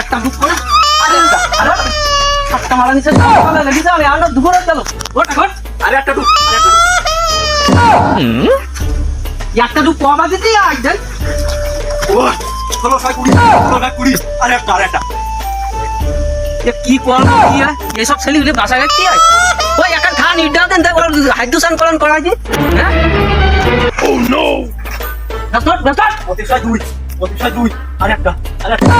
একটা ষোলো ছয় কুড়ি, আরেকটা, আরেকটা। এ কি করব কি হয় এসব ছেলেগুলি বাসা গেছি হয় ওই একটা খান ইডা দেন দেখ হাইড্রোসান হ্যাঁ? অতিশয় দুই, অতিশয় দুই, আরেকটা, আরেকটা।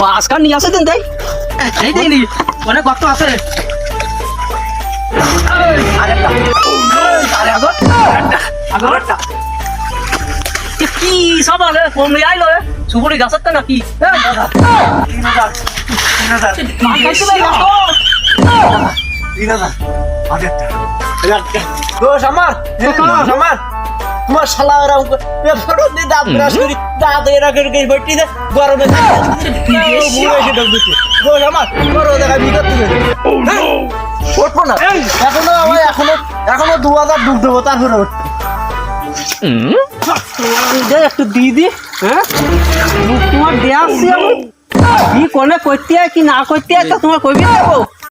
বাস কান নিয়ে আসে দেন দেখ। এই দেখ অনেক ভক্ত আছে! আরে কি সব আলে কমে আইলো সুপুরি না তো। তিন হাজার, তোমার শালা এরকম দাঁত ব্রাশ করি, দাঁত এরা করে করে বটি দে, গরমে। দোষ আমার, দেখা বিগত? উঠবো না। এখনও আমার এখনও এখনও দু হাজার ডুব দেবো তারপরে উঠবো। একটু দি দি হ্যাঁ তোমার দেয়া আছে কি কোনে করতে হয় কি না করতে হয় তো তোমার কবি দেবো